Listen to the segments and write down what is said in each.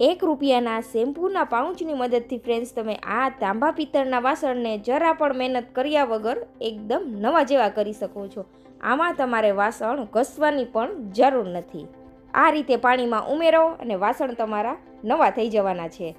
એક રૂપિયાના શેમ્પૂના પાઉચની મદદથી ફ્રેન્ડ્સ તમે આ તાંબા પિત્તળના વાસણને જરા પણ મહેનત કર્યા વગર એકદમ નવા જેવા કરી શકો છો. આમાં તમારે વાસણ ઘસવાની પણ જરૂર નથી. આ રીતે પાણીમાં ઉમેરો અને વાસણ તમારા નવા થઈ જવાના છે.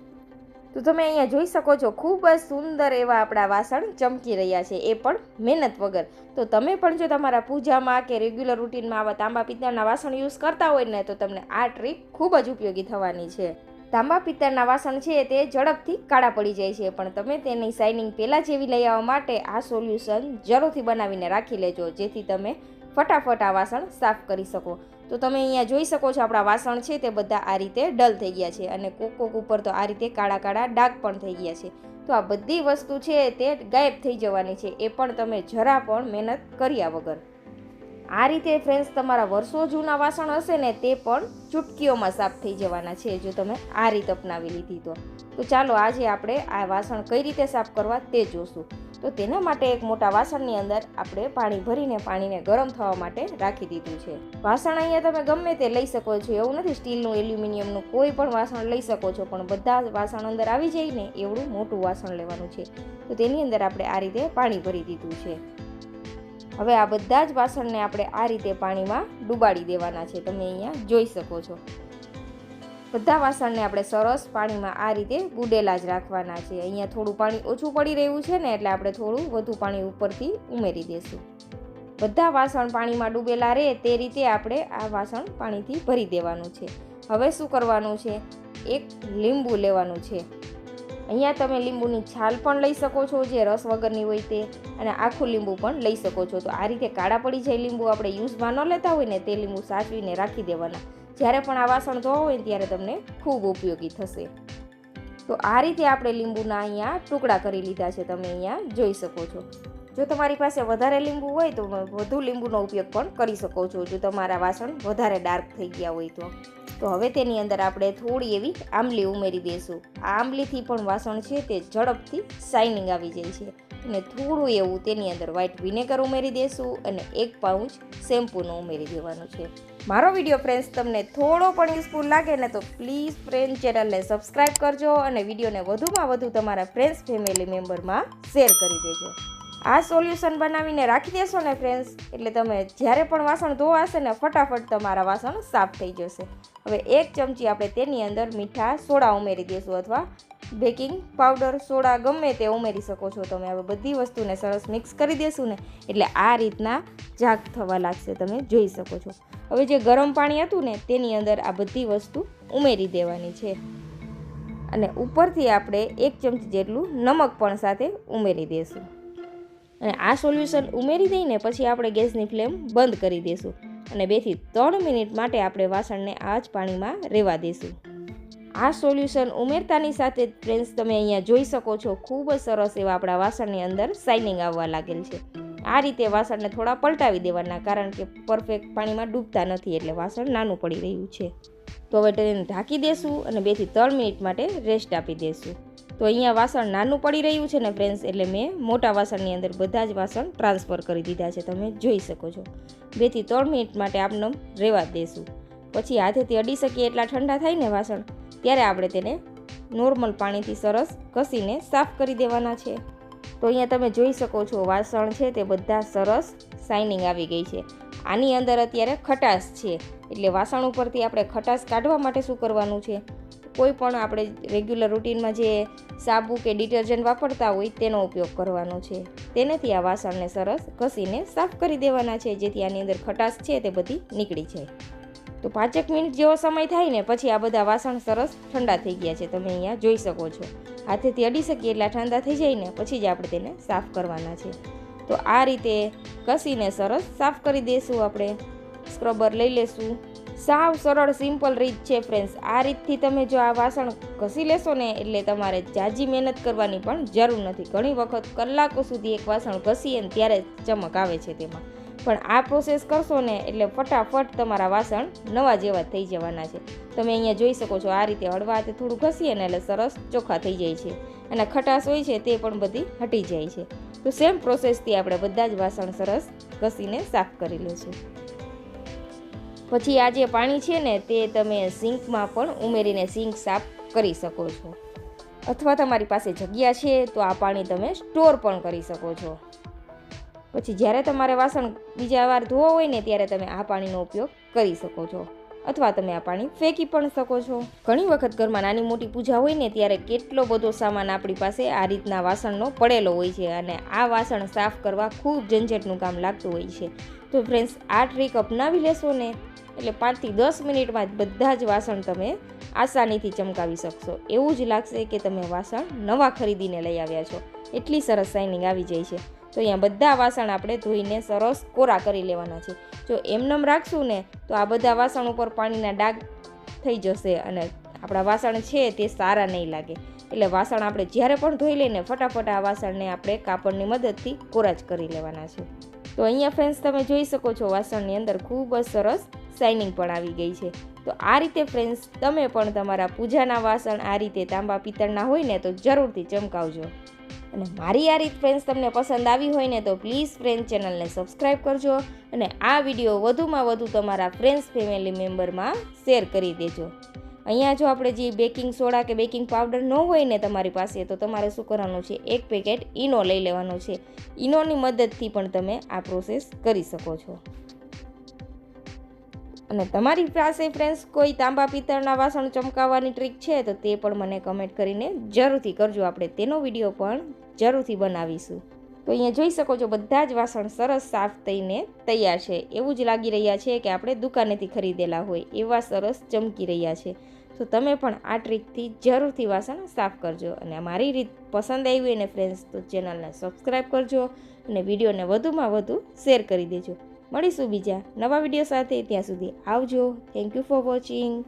તો તમે અહીંયા જોઈ શકો છો, ખૂબ જ સુંદર એવા આપણા વાસણ ચમકી રહ્યા છે, એ પણ મહેનત વગર. તો તમે પણ જો તમારા પૂજામાં કે રેગ્યુલર રૂટીનમાં આવા તાંબા પિત્તળના વાસણ યુઝ કરતા હોય ને, તો તમને આ ટ્રીક ખૂબ જ ઉપયોગી થવાની છે. તાંબા પિત્તળના વાસણ છે તે ઝડપથી કાળા પડી જાય છે, પણ તમે તેની શાઇનિંગ પહેલાં જેવી લઈ આવવા માટે આ સોલ્યુશન જરૂરથી બનાવીને રાખી લેજો, જેથી તમે ફટાફટ આ વાસણ સાફ કરી શકો. તો તમે અહીંયા જોઈ શકો છો આપણા વાસણ છે તે બધા આ રીતે ડલ થઈ ગયા છે અને કોક કોક ઉપર તો આ રીતે કાળા કાળા ડાઘ પણ થઈ ગયા છે. તો આ બધી વસ્તુ છે તે ગાયબ થઈ જવાની છે. એ પણ તમે જરા પણ મહેનત કર્યા વગર. આ રીતે ફ્રેન્ડ્સ તમારા વર્ષો જૂના વાસણ હશે ને તે પણ ચૂટકીઓમાં સાફ થઈ જવાના છે, જો તમે આ રીત અપનાવી લીધી તો. તો ચાલો આજે આપણે આ વાસણ કઈ રીતે સાફ કરવા તે જોશું. તો તેના માટે એક મોટા વાસણની અંદર આપણે પાણી ભરીને પાણીને ગરમ થવા માટે રાખી દીધું છે. વાસણ અહીંયા તમે ગમે તે લઈ શકો છો, એવું નથી સ્ટીલનું, એલ્યુમિનિયમનું કોઈ પણ વાસણ લઈ શકો છો, પણ બધા વાસણ અંદર આવી જાય ને એવડું મોટું વાસણ લેવાનું છે. તો તેની અંદર આપણે આ રીતે પાણી ભરી દીધું છે. હવે આ બધા જ વાસણને આપણે આ રીતે પાણીમાં ડૂબાડી દેવાના છે. તમે અહીંયા જોઈ શકો છો. બધા વાસણને આપણે સરસ પાણીમાં આ રીતે બુડેલા જ રાખવાના છે. અહીંયા થોડું પાણી ઓછું પડી રહ્યું છે ને એટલે આપણે થોડું વધુ પાણી ઉપરથી ઉમેરી દઈશું બધા વાસણ પાણીમાં ડૂબેલા રહે તે રીતે આપણે આ વાસણ પાણીથી ભરી દેવાનું છે. હવે શું કરવાનું છે? એક લીંબુ લેવાનું છે. અહીંયા તમે લીંબુની છાલ પણ લઈ શકો છો, જે રસ વગરની હોય તે, અને આખું લીંબુ પણ લઈ શકો છો. તો આ રીતે કાળા પડી જાય લીંબુ આપણે યુઝમાં ન લેતા હોય ને તે લીંબુ સાચવીને રાખી દેવાના. જ્યારે પણ આ વાસણ ધોવા હોય ત્યારે તમને ખૂબ ઉપયોગી થશે. તો આ રીતે આપણે લીંબુના અહીંયા ટુકડા કરી લીધા છે, તમે અહીંયા જોઈ શકો છો. જો તમારી પાસે વધારે લીંબુ હોય તો વધુ લીંબુનો ઉપયોગ પણ કરી શકો છો. જો તમારા વાસણ વધારે ડાર્ક થઈ ગયા હોય તો. તો હવે તેની અંદર આપણે થોડી એવી આંબલી ઉમેરી દઈશું. આ આંબલીથી પણ વાસણ છે તે ઝડપથી શાઇનિંગ આવી જાય છે. અને થોડું એવું તેની અંદર વ્હાઇટ વિનેગર ઉમેરી દઈશું અને એક પાઉચ શેમ્પૂનું ઉમેરી દેવાનું છે. મારો વીડિયો ફ્રેન્ડ્સ તમને થોડો પણ યુઝફુલ લાગે ને તો પ્લીઝ ફ્રેન્ડ ચેનલને સબસ્ક્રાઈબ કરજો અને વિડીયોને વધુમાં વધુ તમારા ફ્રેન્ડ્સ ફેમિલી મેમ્બરમાં શેર કરી દેજો. આ સોલ્યુશન બનાવીને રાખી દેશો ને ફ્રેન્ડ્સ એટલે તમે જ્યારે પણ વાસણ ધોવાશે ને ફટાફટ તમારા વાસણ સાફ થઈ જશે. હવે એક ચમચી આપણે તેની અંદર મીઠા સોડા ઉમેરી દઈશું અથવા બેકિંગ પાવડર સોડા ગમે તે ઉમેરી શકો છો. તમે હવે બધી વસ્તુને સરસ મિક્સ કરી દેશું ને એટલે આ રીતના જાગ થવા લાગશે તમે જોઈ શકો છો. હવે જે ગરમ પાણી હતું ને તેની અંદર આ બધી વસ્તુ ઉમેરી દેવાની છે. અને ઉપરથી આપણે એક ચમચી જેટલું નમક પણ સાથે ઉમેરી દઈશું અને આ સોલ્યુશન ઉમેરી દઈને પછી આપણે ગેસની ફ્લેમ બંધ કરી દઈશું અને બેથી ત્રણ મિનિટ માટે આપણે વાસણને આ જ પાણીમાં રહેવા દઈશું આ સોલ્યુશન ઉમેરતાની સાથે ફ્રેન્ડ્સ તમે અહીંયા જોઈ શકો છો, ખૂબ જ સરસ એવા આપણા વાસણની અંદર શાઇનિંગ આવવા લાગેલ છે. આ રીતે વાસણને થોડા પલટાવી દેવાના કારણ કે પરફેક્ટ પાણીમાં ડૂબતા નથી એટલે વાસણ નાનું પડી રહ્યું છે. તો હવે તેને ઢાંકી દેશું અને બેથી ત્રણ મિનિટ માટે રેસ્ટ આપી દેશું. તો અહીંયા વાસણ નાનું પડી રહ્યું છે ને ફ્રેન્ડ્સ એટલે મેં મોટા વાસણની અંદર બધા જ વાસણ ટ્રાન્સફર કરી દીધા છે, તમે જોઈ શકો છો. બેથી ત્રણ મિનિટ માટે આપણે રહેવા દેશું. પછી હાથેથી અડી શકીએ એટલા ઠંડા થાય ને વાસણ, ત્યારે આપણે તેને નોર્મલ પાણીથી સરસ ઘસીને સાફ કરી દેવાના છે. તો અહીંયા તમે જોઈ શકો છો વાસણ છે તે બધા સરસ શાઇનિંગ આવી ગઈ છે. આની અંદર અત્યારે ખટાશ છે, એટલે વાસણ ઉપરથી આપણે ખટાશ કાઢવા માટે શું કરવાનું છે? કોઈ પણ આપણે રેગ્યુલર રૂટીનમાં જે સાબુ કે ડિટર્જન્ટ વાપરતા હોય તેનો ઉપયોગ કરવાનો છે. તેનાથી આ વાસણને સરસ ઘસીને સાફ કરી દેવાના છે, જેથી આની અંદર ખટાશ છે તે બધી નીકળી જાય. તો પાંચેક મિનિટ જેવો સમય થાય ને, પછી આ બધા વાસણ સરસ ઠંડા થઈ ગયા છે. તમે અહીંયા જોઈ શકો છો. હાથેથી અડી શકીએ એટલા ઠંડા થઈ જાય ને, પછી જ આપણે તેને સાફ કરવાના છે. તો આ રીતે ઘસીને સરસ સાફ કરી દઈશું આપણે. સ્ક્રબર લઈ લેશું. સાવ સરળ સિમ્પલ રીત છે ફ્રેન્ડ્સ આ રીતથી તમે જો આ વાસણ ઘસી લેશો ને, એટલે તમારે જાજી મહેનત કરવાની પણ જરૂર નથી. ઘણી વખત કલાકો સુધી એક વાસણ ઘસીએ ને ત્યારે ચમક આવે છે તેમાં. પણ આ પ્રોસેસ કરશો ને, એટલે ફટાફટ તમારા વાસણ નવા જેવા થઈ જવાના છે. તમે અહીંયા જોઈ શકો છો, આ રીતે હળવા હાથે થોડું ઘસીએ ને, એટલે સરસ ચોખ્ખા થઈ જાય છે. અને ખટાશ હોય છે, તે પણ બધી હટી જાય છે. તો સેમ પ્રોસેસથી આપણે બધા જ વાસણ સરસ ઘસીને સાફ કરી લઈશું પછી આ જે પાણી છે ને તે તમે સિંકમાં પણ ઉમેરીને સિંક સાફ કરી શકો છો. અથવા તમારી પાસે જગ્યા છે તો આ પાણી તમે સ્ટોર પણ કરી શકો છો. પછી જ્યારે તમારે વાસણ બીજા વાર ધોવા હોય ને ત્યારે તમે આ પાણીનો ઉપયોગ કરી શકો છો. અથવા તમે આ પાણી ફેંકી પણ શકો છો. ઘણી વખત ઘરમાં નાની મોટી પૂજા હોય ને ત્યારે કેટલો બધો સામાન આપણી પાસે આ રીતના વાસણનો પડેલો હોય છે અને આ વાસણ સાફ કરવા ખૂબ ઝંઝટનું કામ લાગતું હોય છે. તો ફ્રેન્ડ્સ આ ટ્રીક અપનાવી લેશો ને, એટલે પાંચથી દસ મિનિટમાં બધા જ વાસણ તમે આસાનીથી ચમકાવી શકશો. એવું જ લાગશે કે તમે વાસણ નવા ખરીદીને લઈ આવ્યા છો. એટલી સરસ શાઇનિંગ આવી જાય છે. તો અહીંયા બધા વાસણ આપણે ધોઈને સરસ કોરા કરી લેવાના છે. જો એમનેમ રાખશું ને, તો આ બધા વાસણ ઉપર પાણીના ડાઘ થઈ જશે અને આપણા વાસણ છે તે સારા નહીં લાગે. એટલે વાસણ આપણે જ્યારે પણ ધોઈ લઈને ફટાફટ આ વાસણને આપણે કાપડની મદદથી કોરા જ કરી લેવાના છે. તો અહીંયા ફ્રેન્ડ્સ તમે જોઈ શકો છો વાસણની અંદર ખૂબ જ સરસ શાઇનિંગ પણ આવી ગઈ છે. તો આ રીતે ફ્રેન્ડ્સ તમે પણ તમારા પૂજાના વાસણ આ રીતે તાંબા પિત્તળના હોય ને તો જરૂરથી ચમકાવજો. અને મારી આ રીત ફ્રેન્ડ્સ તમને પસંદ આવી હોય ને તો પ્લીઝ ફ્રેન્ડ ચેનલને સબસ્ક્રાઈબ કરજો અને આ વીડિયો વધુમાં વધુ તમારા ફ્રેન્ડ્સ ફેમિલી મેમ્બરમાં શેર કરી દેજો. અહીંયા જો આપણે જે બેકિંગ સોડા કે બેકિંગ પાવડર ન હોય ને તમારી પાસે, તો તમારે શું કરવાનું છે? એક પેકેટ ઈનો લઈ લેવાનો છે. ઈનોની મદદથી પણ તમે આ પ્રોસેસ કરી શકો છો. અને તમારી પાસે ફ્રેન્ડ્સ કોઈ તાંબા પિત્તળના વાસણ ચમકાવવાની ટ્રીક છે, તો તે પણ મને કમેન્ટ કરીને જરૂરથી કરજો. આપણે તેનો વીડિયો પણ જરૂરથી બનાવીશું. તો અહીંયા જોઈ શકો છો, બધા જ વાસણ સરસ સાફ થઈને તૈયાર છે. એવું જ લાગી રહ્યા છે કે આપણે દુકાનેથી ખરીદેલા હોય, એવા સરસ ચમકી રહ્યા છે. તો તમે પણ આ ટ્રીકથી જરૂરથી વાસણ સાફ કરજો અને મારી રીત પસંદ આવી હોય ને ફ્રેન્ડ્સ તો ચેનલને સબસ્ક્રાઈબ કરજો અને વિડીયોને વધુમાં વધુ શેર કરી દેજો. મળીશું બીજા નવા વીડિયો સાથે, ત્યાં સુધી આવજો. Thank you for watching